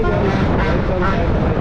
ಹಾಗೆ welcome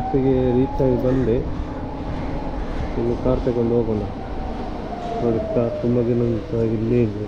ಫ್ಯಾಕ್ಟ್ರಿಗೆ reach ಆಗಿ ಬಂದೆ ಇನ್ನು ಕಾರ್ ತಗೊಂಡು ಹೋಗೋಣ. ನೋಡಿ ಕಾರ್ ತುಂಬ ದಿನ ಇಲ್ಲೇ ಇದೆ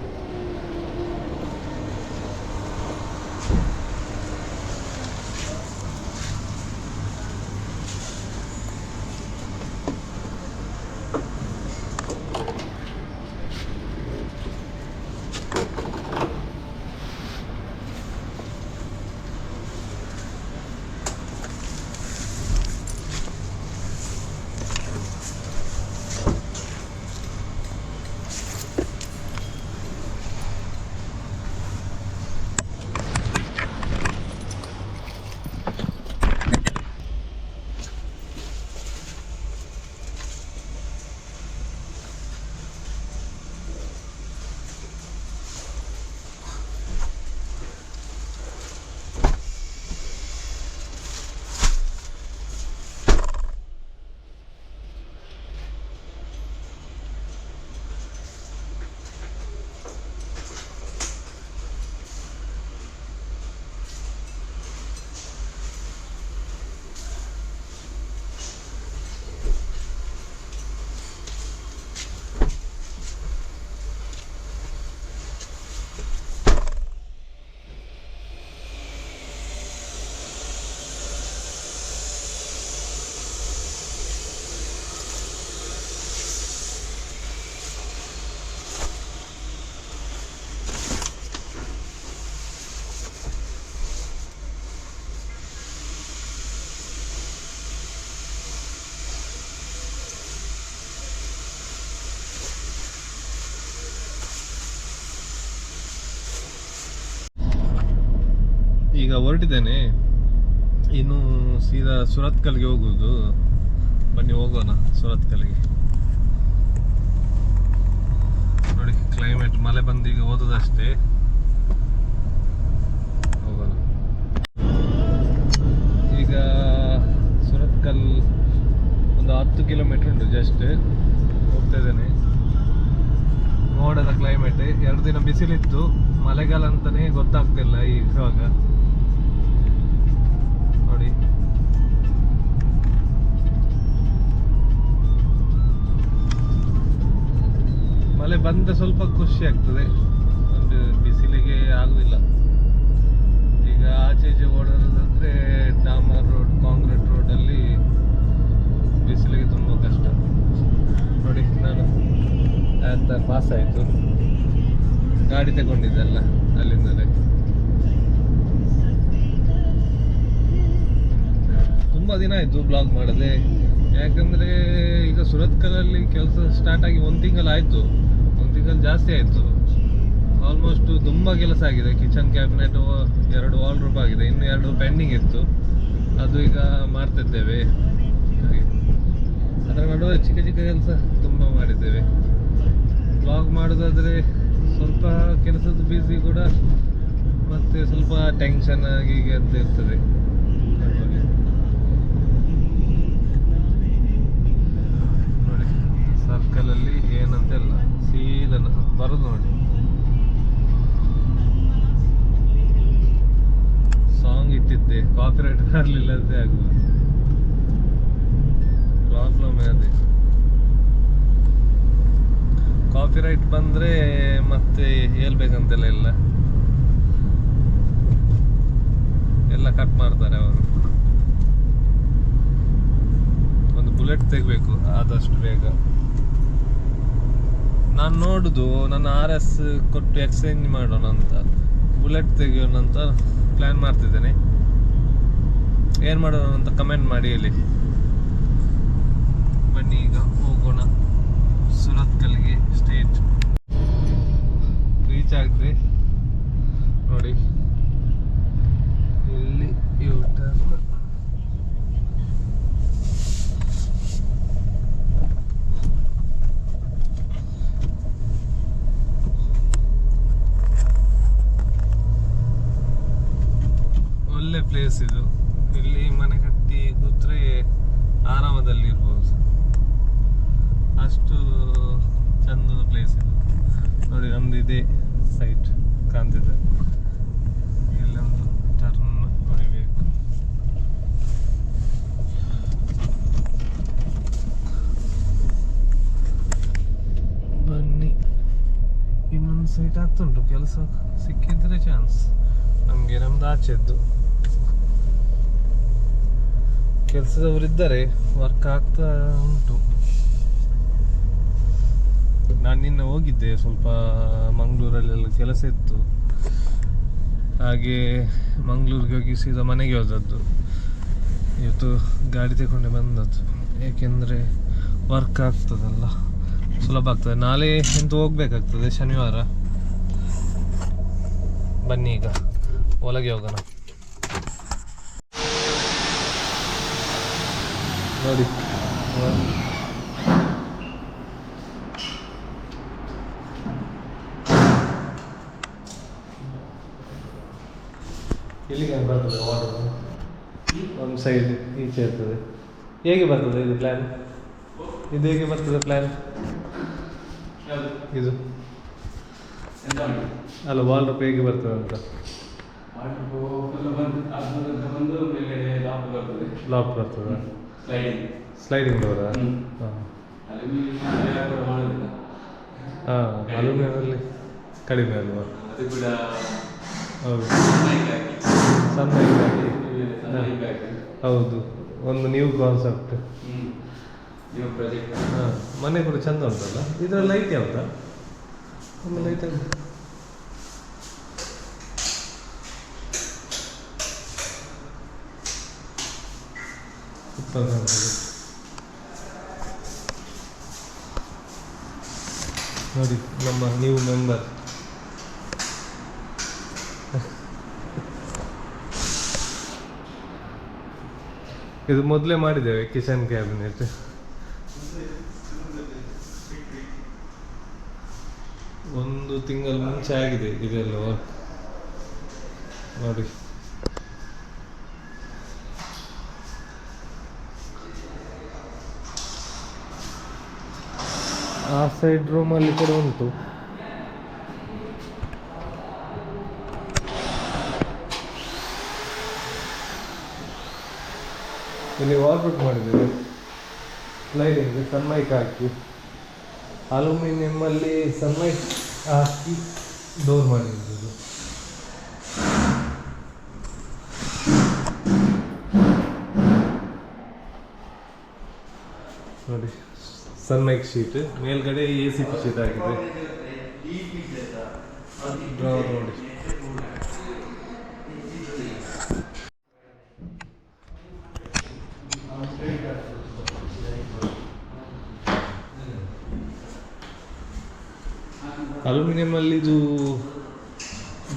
ಈಗ ಹೊರಟಿದ್ದೇನೆ. ಇನ್ನು ಸೀದಾ ಸುರತ್ಕಲ್ಗೆ ಹೋಗುವುದು ಬನ್ನಿ ಹೋಗೋಣ ಸುರತ್ಕಲ್ಗೆ. ನೋಡಿ ಕ್ಲೈಮೇಟ್ ಮಳೆ ಬಂದು ಈಗ ಓದೋದಷ್ಟೇ ಹೋಗೋಣ. ಈಗ ಸುರತ್ಕಲ್ ಒಂದು ಹತ್ತು ಕಿಲೋಮೀಟರ್ ಉಂಟು ಜಸ್ಟ್ ಹೋಗ್ತಾ ಇದ್ದೇನೆ. ಮೋಡದ ಕ್ಲೈಮೇಟ್ ಎರಡು ದಿನ ಬಿಸಿಲಿತ್ತು. ಮಳೆಗಾಲ ಅಂತಾನೆ ಗೊತ್ತಾಗ್ತಿಲ್ಲ ಇವಾಗ. ನೋಡಿ. ಮಳೆ ಬಂದ ಸ್ವಲ್ಪ ಖುಷಿ ಆಗ್ತದೆ. ಒಂದು ಬಿಸಿಲಿಗೆ ಆಗುದಿಲ್ಲ. ಈಗ ಆಚೆ ಈಚೆ ಓಡೋದಂದ್ರೆ ಡಾಮರ್ ರೋಡ್, ಕಾಂಕ್ರೀಟ್ ರೋಡಲ್ಲಿ ಬಿಸಿಲಿಗೆ ತುಂಬ ಕಷ್ಟ. ನೋಡಿ ನಾನು ಅಂತ ಪಾಸ್ ಆಯಿತು ಗಾಡಿ ತಗೊಂಡಿದ್ದಲ್ಲ ಅಲ್ಲಿಂದಲೇ. ತುಂಬ ದಿನ ಆಯಿತು ಬ್ಲಾಗ್ ಮಾಡದೆ. ಯಾಕಂದರೆ ಈಗ ಸುರತ್ಕಲಲ್ಲಿ ಕೆಲಸ ಸ್ಟಾರ್ಟ್ ಆಗಿ ಒಂದು ತಿಂಗಳು ಆಯಿತು. ಒಂದು ತಿಂಗಳು ಜಾಸ್ತಿ ಆಯಿತು. ಆಲ್ಮೋಸ್ಟ್ ತುಂಬ ಕೆಲಸ ಆಗಿದೆ. ಕಿಚನ್ ಕ್ಯಾಬಿನೆಟ್ ಎರಡು ವಾಲ್ ರೂಪ್ ಆಗಿದೆ. ಇನ್ನು ಎರಡು ಪೆಂಡಿಂಗ್ ಇತ್ತು. ಅದು ಈಗ ಮಾಡ್ತಿದ್ದೇವೆ. ಹಾಗೆ ಅದರ ನಡುವೆ ಚಿಕ್ಕ ಚಿಕ್ಕ ಕೆಲಸ ತುಂಬ ಮಾಡಿದ್ದೇವೆ. ಬ್ಲಾಗ್ ಮಾಡೋದಾದರೆ ಸ್ವಲ್ಪ ಕೆಲಸದ ಬ್ಯುಸಿ ಕೂಡ, ಮತ್ತೆ ಸ್ವಲ್ಪ ಟೆನ್ಷನ್ ಹೀಗೆ ಅಂತ ಇರ್ತದೆ ನಡುವಲ್ಲಿ. ನೋಡಿ ಸರ್ಕಲಲ್ಲಿ ಏನಂತೆಲ್ಲ ಸೀದನ ಬರೋದು ನೋಡಿ. ಸಾಂಗ್ ಇಟ್ಟಿದ್ದೆ ಕಾಪಿರೈಟ್ ರೈಟ್ ಬರಲಿಲ್ಲದೇ ಆಗ್ಬೋದು ಪ್ರಾಬ್ಲಮ್ ಅದೇ. ಬಂದ್ರೆ ಮತ್ತೆ ಹೇಳ್ಬೇಕಂತೆಲ್ಲ ಇಲ್ಲ. ಎಲ್ಲ ಕಟ್ ಮಾಡ್ತಾರೆ ಅವರು. ಒಂದು ಬುಲೆಟ್ ತೆಗಬೇಕು ಆದಷ್ಟು ಬೇಗ. ನಾನು ನೋಡುದು, ನನ್ನ ಆರ್ ಎಸ್ ಕೊಟ್ಟು ಎಕ್ಸ್ಚೇಂಜ್ ಮಾಡೋಣ ಅಂತ. ಬುಲೆಟ್ ತೆಗಿಯೋಣ ಅಂತ ಪ್ಲ್ಯಾನ್ ಮಾಡ್ತಿದ್ದೇನೆ. ಏನು ಮಾಡೋಣ ಅಂತ ಕಮೆಂಟ್ ಮಾಡಿ ಹೇಳಿ. ಬನ್ನಿ ಈಗ ಹೋಗೋಣ. ಸುರತ್ಕಲ್ಗೆ ಸ್ಟೇಟ್ ರೀಚ್ ಆಗಿದೆ. ನೋಡಿ. ಇಲ್ಲಿ ಯೂ ಒಳ್ಳೆ ಪ್ಲೇಸ್ ಇದು. ಇಲ್ಲಿ ಮನೆ ಕಟ್ಟಿ ಕೂತ್ರೆ ಆರಾಮದಲ್ಲಿ ಇರ್ಬೋದು. ಅಷ್ಟು ಚಂದದ ಪ್ಲೇಸ್ ಇದು. ನೋಡಿ, ನಮ್ದು ಇದೇ ಸೈಟ್ ಕಾಣ್ತಿದೆ. ಇಲ್ಲೊಂದು ಟರ್ನ್ ಹೊಡಿಬೇಕು. ಬನ್ನಿ. ಇನ್ನೊಂದು ಸೈಟ್ ಆಗ್ತುಂಟು ಕೆಲಸ ಸಿಕ್ಕಿದ್ರೆ ಚಾನ್ಸ್ ನಮಗೆ ನಮ್ದು ಆಚೆದ್ದು. ಕೆಲಸದವರಿದ್ದಾರೆ ವರ್ಕ್ ಆಗ್ತಾ ಉಂಟು. ನಾನು ನಿನ್ನೆ ಹೋಗಿದ್ದೆ, ಸ್ವಲ್ಪ ಮಂಗಳೂರಲ್ಲೆಲ್ಲ ಕೆಲಸ ಇತ್ತು. ಹಾಗೆ ಮಂಗಳೂರಿಗೆ ಹೋಗಿ ಸೀದಾ ಮನೆಗೆ ಹೋದದ್ದು. ಇವತ್ತು ಗಾಡಿ ತಗೊಂಡೆ ಬಂದದ್ದು. ಏಕೆಂದರೆ ವರ್ಕ್ ಆಗ್ತದಲ್ಲ, ಸುಲಭ ಆಗ್ತದೆ. ನಾಳೆ ಎಂತೂ ಹೋಗ್ಬೇಕಾಗ್ತದೆ? ಶನಿವಾರ. ಬನ್ನಿ ಈಗ, ಒಳಗೆ ಹೋಗೋಣ. ನೋಡಿ. ಇಲ್ಲಿಗೆ ಬರ್ತದೆ ವಾಟರ್ ಒಂದು ಸೈಡ್ ಈಚೆ ಇರ್ತದೆ. ಹೇಗೆ ಬರ್ತದೆ ಇದು ಪ್ಲ್ಯಾನ್ ಇದು ಹೇಗೆ ಬರ್ತದೆ ಪ್ಲ್ಯಾನ್ ಇದು. ಅಲ್ಲ ವಾಲ್ ರೂಪ್ ಹೇಗೆ ಬರ್ತದೆ ಅಂತ. ಲಾಕ್ ಬರ್ತದೆ? ಸ್ಲೈಡಿಂಗ್ ಸ್ಲೈಡಿಂಗ್ ಡೋರಾ. ಹಾಂ. ಅಲ್ಯೂಮಿನಿಯಮಲ್ಲಿ ಕಡಿಮೆ ಅಲ್ವಾ? ಅದು ಕೂಡ ಹೌದು. ಹಾಕಿ ಹೌದು. ಒಂದು ನ್ಯೂ ಕಾನ್ಸೆಪ್ಟ್ ನ್ಯೂ ಪ್ರಾಜೆಕ್ಟ್ ಹಾಂ ಮನೆ ಕೂಡ ಚಂದ ಉಂಟಲ್ಲ? ಇದರ ಲೈಟ್ ಯಾವ್ದಾ? ಒಂದು ಲೈಟ್ ಯಾವ್ದು ಕಾಣ್ತದೆ ನೋಡಿ, ನಮ್ಮ ನ್ಯೂ ಮೆಂಬರ್ ಇದು ಮೊದಲೇ ಮಾಡಿದ್ದೇವೆ ಕಿಚನ್ ಕ್ಯಾಬಿನೆಟ್ ಒಂದು ತಿಂಗಳು ಮುಂಚೆ ಆಗಿದೆ ಇದೆಲ್ಲ ನೋಡಿ. ಆ ಸೈಡ್ ರೂಮಲ್ಲಿ ಕೂಡ ಉಂಟು. ಇಲ್ಲಿ ವಾಲ್ಪೇಟ್ ಮಾಡಿದ್ದೇವೆ. ಸ್ಲೈಡಿಂಗ್ ಸನ್ಮೈಕ್ ಹಾಕಿ. ಅಲ್ಯೂಮಿನಿಯಂ ಅಲ್ಲಿ ಸನ್ಮೈಕ್ ಹಾಕಿ ಡೋರ್ ಮಾಡಿದ್ದು ನೋಡಿ ಸನ್ಮೈಕ್ ಶೀಟ್, ಮೇಲ್ಗಡೆ ಎ ಸಿ ಪಿ ಶೀಟ್ ಆಗಿದೆ ನೋಡಿ ಅಲ್ಯೂಮಿನಿಯಂ ಅಲ್ಲಿ ಇದು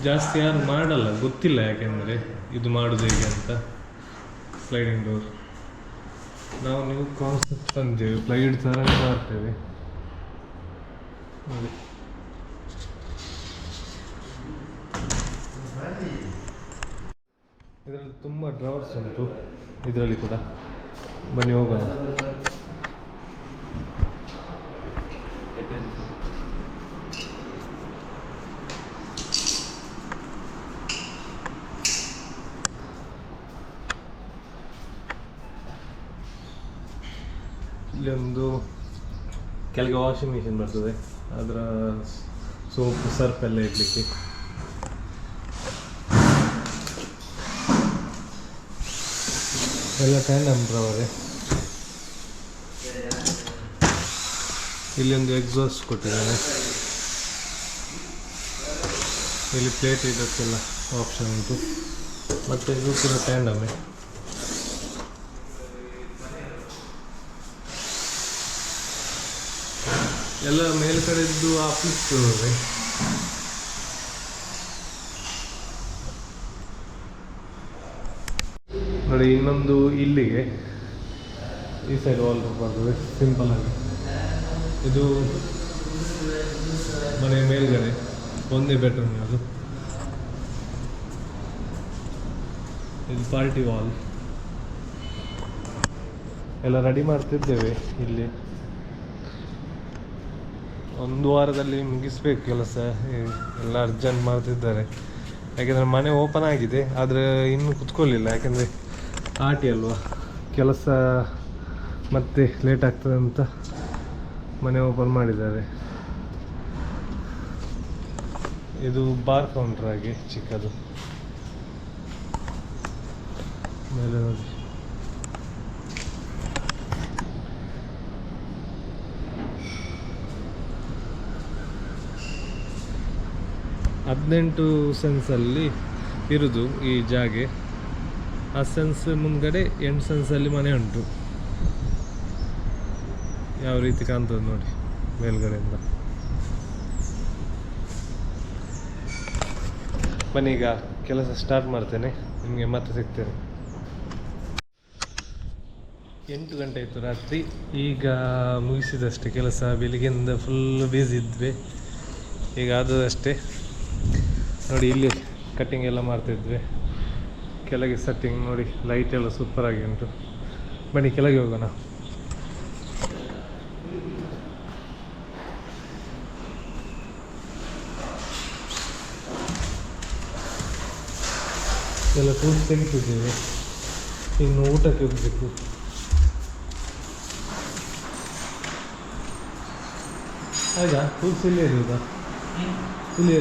ಜಾಸ್ತಿ ಯಾರು ಮಾಡಲ್ಲ, ಗೊತ್ತಿಲ್ಲ ಯಾಕೆಂದ್ರೆ ಇದು ಮಾಡೋದು ಹೇಗೆ ಅಂತ. ಸ್ಲೈಡಿಂಗ್ ಡೋರ್ ನಾವು ನ್ಯೂ ಕಾನ್ಸೆಪ್ಟ್ ತಂದೇವೆ ಪ್ಲೈಡ್ ಥರ ಮಾಡ್ತೇವೆ. ನೋಡಿ ಇದರಲ್ಲಿ ತುಂಬ ಡ್ರಾವರ್ಸ್ ಉಂಟು. ಇದರಲ್ಲಿ ಕೂಡ. ಬನ್ನಿ ಹೋಗೋಣ. ಇಲ್ಲೊಂದು ಕೆಳಗೆ ವಾಷಿಂಗ್ ಮಿಷಿನ್ ಬರ್ತದೆ. ಅದರ ಸೋಪ್ ಸರ್ಫ್ ಎಲ್ಲ ಇಡ್ಲಿಕ್ಕೆ. ಎಲ್ಲ ಟ್ಯಾಂಡಮ್ ಅವರೇ. ಇಲ್ಲಿ ಒಂದು ಎಕ್ಸಾಸ್ಟ್ ಕೊಟ್ಟಿದ್ದಾನೆ ಇಲ್ಲಿ ಪ್ಲೇಟ್ ಇಡೋಕ್ಕೆಲ್ಲ ಆಪ್ಷನ್ ಉಂಟು. ಮತ್ತು ಇದು ಕೂಡ ಟ್ಯಾಂಡಮೇ ಎಲ್ಲ ಮೇಲ್ಗಡೆದ್ದು ಆಫೀಸ್ ನೋಡಿ, ಇನ್ನೊಂದು ಇಲ್ಲಿಗೆ. ಈ ಸೈಡ್ ವಾಲ್ ಬರ್ತದೆ ಸಿಂಪಲ್ ಆಗಿ. ಇದು ಮನೆ ಮೇಲ್ಗಡೆ, ಒಂದೇ ಬೆಡ್ರೂಮ್ ಅದು. ಇದು ಪಾರ್ಟಿ ವಾಲ್ ಎಲ್ಲ ರೆಡಿ ಮಾಡ್ತಿದ್ದೇವೆ ಇಲ್ಲಿ. ಒಂದು ವಾರದಲ್ಲಿ ಮುಗಿಸ್ಬೇಕು ಕೆಲಸ. ಎಲ್ಲ ಅರ್ಜೆಂಟ್ ಮಾಡ್ತಿದ್ದಾರೆ. ಯಾಕೆಂದರೆ ಮನೆ ಓಪನ್ ಆಗಿದೆ, ಆದರೆ ಇನ್ನೂ ಕುತ್ಕೊಳ್ಳಿಲ್ಲ. ಯಾಕೆಂದರೆ ಆಟಿ ಅಲ್ವಾ? ಕೆಲಸ ಮತ್ತೆ ಲೇಟ್ ಆಗ್ತದೆ ಅಂತ ಮನೆ ಓಪನ್ ಮಾಡಿದ್ದಾರೆ. ಇದು ಬಾರ್ ಕೌಂಟ್ರ್ ಹಾಗೆ ಚಿಕ್ಕದು. ಮೇಲೆ ನೋಡಿ. ಹದಿನೆಂಟು ಸೆನ್ಸಲ್ಲಿ ಇರುವುದು ಈ ಜಾಗೆ. ಆ ಸೆನ್ಸ್ ಮುಂದ್ಗಡೆ ಎಂಟು ಸೆನ್ಸಲ್ಲಿ ಮನೆ ಉಂಟು. ಯಾವ ರೀತಿ ಕಾಣ್ತದೆ ನೋಡಿ ಮೇಲ್ಗಡೆಯಿಂದ. ಈಗ ಕೆಲಸ ಸ್ಟಾರ್ಟ್ ಮಾಡ್ತೇನೆ, ನಿಮಗೆ ಮತ್ತೆ ಸಿಗ್ತೇನೆ. ಎಂಟು ಗಂಟೆ ಆಯಿತು ರಾತ್ರಿ, ಈಗ ಮುಗಿಸಿದಷ್ಟೇ. ಕೆಲಸ ಬೆಳಿಗ್ಗೆಯಿಂದ ಫುಲ್ ಬ್ಯುಸಿ ಇದ್ವಿ. ಈಗ ಆದದಷ್ಟೇ ನೋಡಿ, ಇಲ್ಲಿ ಕಟ್ಟಿಂಗ್ ಎಲ್ಲ ಮಾಡ್ತಿದ್ವಿ. ಕೆಳಗೆ ಸೆಟ್ಟಿಂಗ್ ನೋಡಿ ಲೈಟ್ ಎಲ್ಲ ಸೂಪರ್ ಆಗಿ ಉಂಟು. ಬನ್ನಿ, ಕೆಳಗೆ ಹೋಗೋಣ. ಎಲ್ಲ ಕೂತು ತೆಗಿತಿದ್ದೇವೆ. ಇನ್ನು ಊಟಕ್ಕೆ ಹೋಗಬೇಕು. ಆಯ್ತಾ ಕೂಲ್ಸ್ ಇಲ್ಲೇ ಇರುವುದಾ ಇಲ್ಲಿ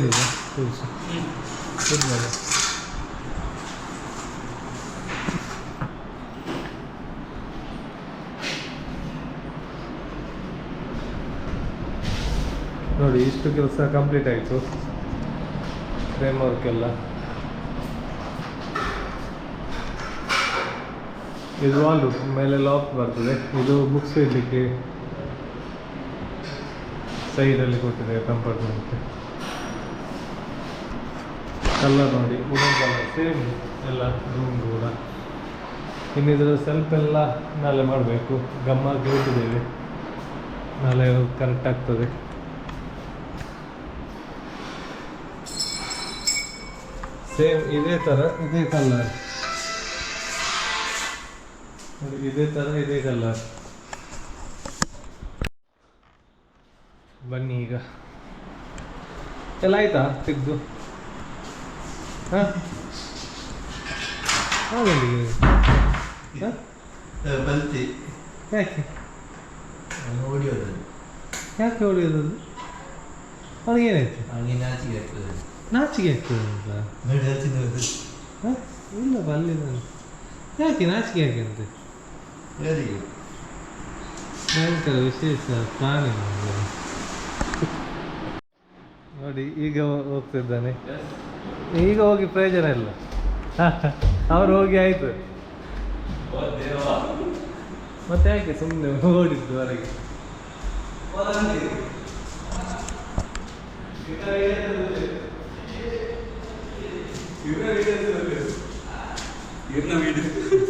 ನೋಡಿ, ಇಷ್ಟು ಕೆಲಸ ಕಂಪ್ಲೀಟ್ ಆಯಿತು. ಫ್ರೇಮ್ ವರ್ಕ್ ಎಲ್ಲ. ಇದು ವಾಲ್ ಮೇಲೆ ಲಾಕ್ ಬರ್ತದೆ. ಇದು ಬುಕ್ಸ್ ಇಡಲಿಕ್ಕೆ ಸೈಡಲ್ಲಿ ಕೊಟ್ಟಿದೆ ಕಂಪಾರ್ಟ್ಮೆಂಟ್ ಕಲರ್ ನೋಡಿ ವುಡನ್ ಕಲರ್ ಸೇಮ್ ಎಲ್ಲ ರೂಮ್ ಕೂಡ. ಇನ್ನು ಇದರ ಸೆಲ್ಫ್ ಎಲ್ಲ ನಾಳೆ ಮಾಡಬೇಕು. ಗಮ್ಮ ಕೇಳ್ತಿದ್ದೇವೆ ನಾಳೆ ಕರೆಕ್ಟ್ ಆಗ್ತದೆ. ಸೇಮ್ ಇದೇ ಥರ ಇದೇ ಕಲರ್ ಇದೇ ಥರ ಇದೇ ಕಲರ್ ಬನ್ನಿ ಈಗ. ಎಲ್ಲ ಆಯ್ತಾ ತೆಗ್ದು? ಹಾಂ ಬಲ್ತಿ ಯಾಕೆ? ಹೊಡಿಯೋದು ಯಾಕೆ ಹೊಡಿಯೋದು ಅವ್ನಿಗೆ ಏನಾಯ್ತು ಅವನಿಗೆ ನಾಚಿಕೆ ಆಗ್ತದೆ. ನಾಚಿಕೆ ಆಗ್ತದೆ ಅಂತ? ಹಾಂ ಇಲ್ಲ ಬಲ್ಲಿದ್ದಾನೆ ಯಾಕೆ ನಾಚಿಕೆ ಯಾಕೆ ಅಂತ? ಭಯಂಕರ ವಿಶೇಷ ಪ್ರಾಣಿ ಇದು. ನೋಡಿ ಈಗ ಹೋಗ್ತಿದ್ದಾನೆ. ಈಗ ಹೋಗಿ ಪ್ರಯೋಜನ ಇಲ್ಲ. ಅವ್ರು ಹೋಗಿ ಆಯ್ತು. ಮತ್ತೆ ಯಾಕೆ ಸುಮ್ಮನೆ ಓಡಿದ್ದು ಹೊರಗೆ?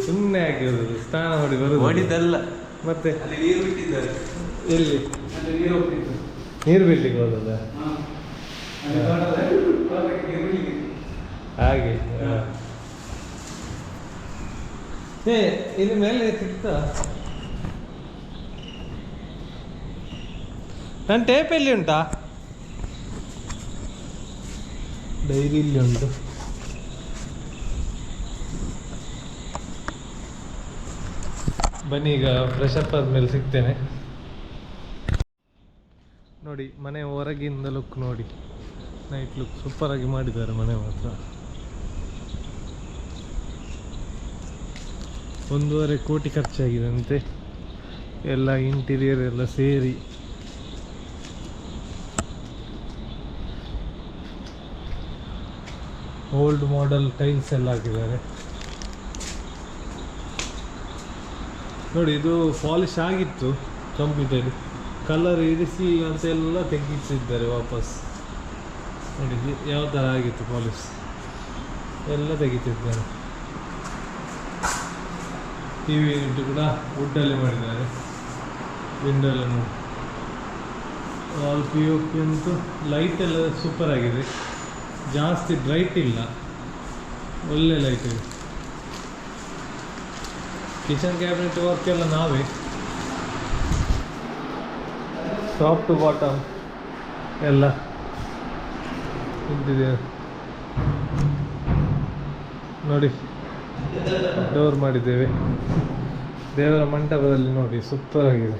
ಸುಮ್ಮನೆ ಹೋಗುದು ಸ್ನಾನ ಮಾಡಿ ಬರುದು ಮತ್ತೆ? ನೀರು ಬಿಟ್ಟಿದ್ದಾರೆ. ಎಲ್ಲಿ? ನೀರು ಬಿಡ್ಲಿಕ್ಕೆ ಹೋದಲ್ಲ ಅಲ್ಲಿ ತೋಟದ ತೋಟಕ್ಕೆ ನೀರು ಬಿಡ್ಲಿಕ್ಕೆ. ಹಾಗೆ ಹಾ. ಏ ಇಲ್ಲಿ ಮೇಲೆ ಸಿಕ್ತ ನನ್ನ ಟೇಪ್ ಎಲ್ಲಿ ಉಂಟಾ? ಡೈರಿ ಇಲ್ಲಿ ಉಂಟು. ಬನ್ನಿ ಈಗ ಫ್ರೆಶಪ್ ಅಪ್ ಆದ್ಮೇಲೆ ಸಿಗ್ತೇನೆ. ನೋಡಿ ಮನೆ ಹೊರಗಿಂದ ಲುಕ್ ನೋಡಿ. ನೈಟ್ ಲುಕ್ ಸೂಪರ್ ಆಗಿ ಮಾಡಿದ್ದಾರೆ ಮನೆ ಮಾತ್ರ. ಒಂದೂವರೆ ಕೋಟಿ ಖರ್ಚಾಗಿದೆ ಅಂತೆ. ಎಲ್ಲ ಇಂಟೀರಿಯರ್ ಎಲ್ಲ ಸೇರಿ. ಓಲ್ಡ್ ಮಾಡೆಲ್ ಟೈಲ್ಸ್ ಎಲ್ಲ ಹಾಕಿದ್ದಾರೆ. ನೋಡಿ, ಇದು ಪಾಲಿಶ್ ಆಗಿತ್ತು ಕಂಪ್ಲೀಟೆಡ್ ಕಲರ್ ಇರಿಸಿ ಅಂತೆಲ್ಲ ತೆಗಿಸಿದ್ದಾರೆ ವಾಪಸ್. ನೋಡಿ ಯಾವ ಥರ ಆಗಿತ್ತು ಪಾಲಿಸ್ ಎಲ್ಲ ತೆಗಿತಿದ್ದಾರೆ. ಟಿ ವಿ ಯೂನಿಟ್ ಕೂಡ ವುಡ್ಡಲ್ಲಿ ಮಾಡಿದ್ದಾರೆ. ವಿಂಡೋ ಎಲ್ಲ ನೋಡಿ ಆಲ್ ಪಿ ಒ ಪಿ ಅಂತೂ ಲೈಟ್ ಎಲ್ಲ ಸೂಪರ್ ಆಗಿದೆ. ಜಾಸ್ತಿ ಬ್ರೈಟ್ ಇಲ್ಲ. ಒಳ್ಳೆ ಲೈಟ್ ಇದೆ. ಕಿಚನ್ ಕ್ಯಾಬಿನೆಟ್ ವರ್ಕ್ ಎಲ್ಲ ನಾವೇ. ಟಾಪ್ ಟು ಬಾಟಮ್ ಎಲ್ಲ. ಇಂಟೀರಿಯರ್ ನೋಡಿ, ಡೋರ್ ಮಾಡಿದ್ದೇವೆ. ದೇವರ ಮಂಟಪದಲ್ಲಿ ನೋಡಿ ಸೂಪರ್ ಆಗಿದೆ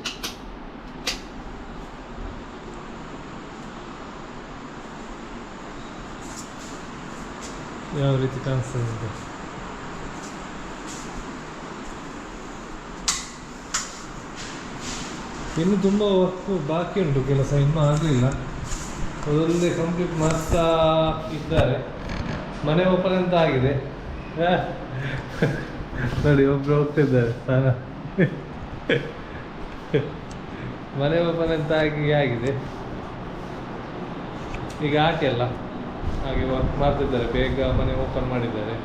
ಯಾವ ರೀತಿ ಕಾಣಿಸ್ತದೆ ಇನ್ನು ತುಂಬ ವರ್ಕ್ ಬಾಕಿ ಉಂಟು ಕೆಲಸ ಇನ್ನೂ ಆಗಲಿಲ್ಲ. ಅದೊಂದೇ ಕಂಪ್ಲೀಟ್ ಮಾಡ್ತಾ ಇದ್ದಾರೆ. ಮನೆ ಓಪನ್ ಅಂತ ಆಗಿದೆ. ನೋಡಿ ಒಬ್ರು ಹೋಗ್ತಿದ್ದಾರೆ. ಸ್ಥಾನ ಮನೆ ಓಪನ್ ಅಂತ ಆಗಿ ಆಗಿದೆ. ಈಗ ಆಕೆ ಅಲ್ಲ. ಹಾಗೆ ವರ್ಕ್ ಮಾಡ್ತಿದ್ದಾರೆ. ಬೇಗ ಮನೆ ಓಪನ್ ಮಾಡಿದ್ದಾರೆ.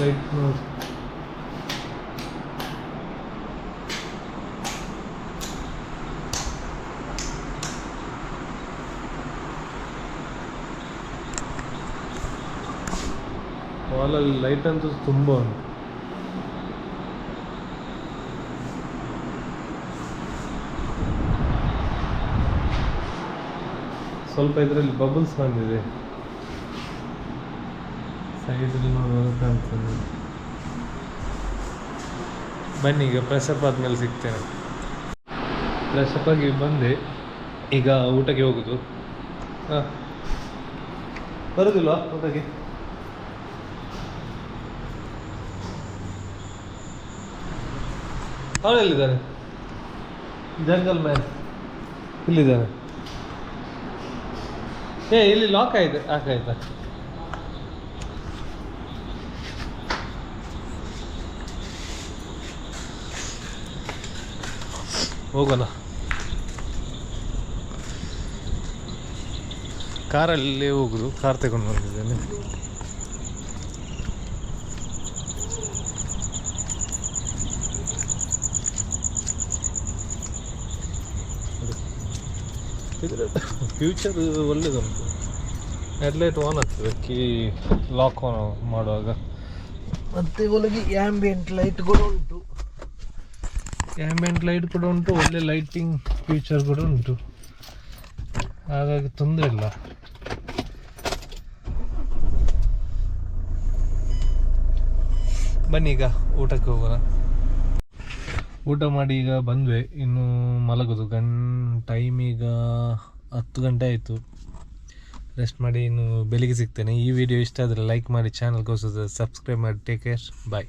ಲೈಟ್ ನೋಡಿ. ವಾಲಲ್ಲಿ ಲೈಟ್ ಅಂತೂ ತುಂಬ ಉಂಟು. ಸ್ವಲ್ಪ ಇದರಲ್ಲಿ ಬಬಲ್ಸ್ ಬಂದಿದೆ. ಸೈಡಲ್ಲಿ ಬನ್ನಿ, ಈಗ ಫ್ರೆಶಪ್ ಆದ್ಮೇಲೆ ಸಿಗ್ತೇನೆ. ಫ್ರೆಶಪ್ ಆಗಿ ಬಂದೆ. ಈಗ ಊಟಕ್ಕೆ ಹೋಗುದು. ಹಾಂ. ಬರುದಿಲ್ವಾ ಊಟಕ್ಕೆ? ಅವನು ಎಲ್ಲಿದ್ದಾನೆ ಜಂಗಲ್ ಮ್ಯಾನ್. ಇಲ್ಲಿದ್ದಾನೆ ಏ ಇಲ್ಲಿ ಲಾಕ್ ಆಯ್ತು ಹಾಕಾಯ್ತಾ ಹೋಗೋಣ. ಕಾರಲ್ಲಿ ಹೋಗುದು ಕಾರ್ ತಗೊಂಡು ಬಂದಿದ್ದೇನೆ. ಇದ್ರ ಫ್ಯೂಚರ್ ಒಳ್ಳೇದುಂಟು. ಹೆಡ್ಲೈಟ್ ಆನ್ ಆಗ್ತದೆ ಕೀ ಲಾಕ್ ಆನ್ ಮಾಡುವಾಗ. ಮತ್ತೆ ಒಳಗೆ ಆ್ಯಂಬಿಯೆಂಟ್ ಲೈಟ್ ಕೂಡ ಉಂಟು. ಆ್ಯಂಬಿಯೆಂಟ್ ಲೈಟ್ ಕೂಡ ಉಂಟು ಒಳ್ಳೆ ಲೈಟಿಂಗ್ ಫ್ಯೂಚರ್ ಕೂಡ ಉಂಟು. ಹಾಗಾಗಿ ತೊಂದರೆ ಇಲ್ಲ. ಬನ್ನಿ ಈಗ ಊಟಕ್ಕೆ ಹೋಗೋಣ. ಊಟ ಮಾಡಿ ಈಗ ಬಂದ್ವಿ. ಇನ್ನು ಮಲಗೋದು. ಗನ್ ಟೈಮ್ ಈಗ ಹತ್ತು ಗಂಟೆ ಆಯಿತು. ರೆಸ್ಟ್ ಮಾಡಿ ಇನ್ನು ಬೆಳಿಗ್ಗೆ ಸಿಗ್ತೇನೆ. ಈ ವಿಡಿಯೋ ಇಷ್ಟ ಆದರೆ ಲೈಕ್ ಮಾಡಿ ಚಾನಲ್ಗೋಸ್ಕರ ಸಬ್ಸ್ಕ್ರೈಬ್ ಮಾಡಿ. Take care bye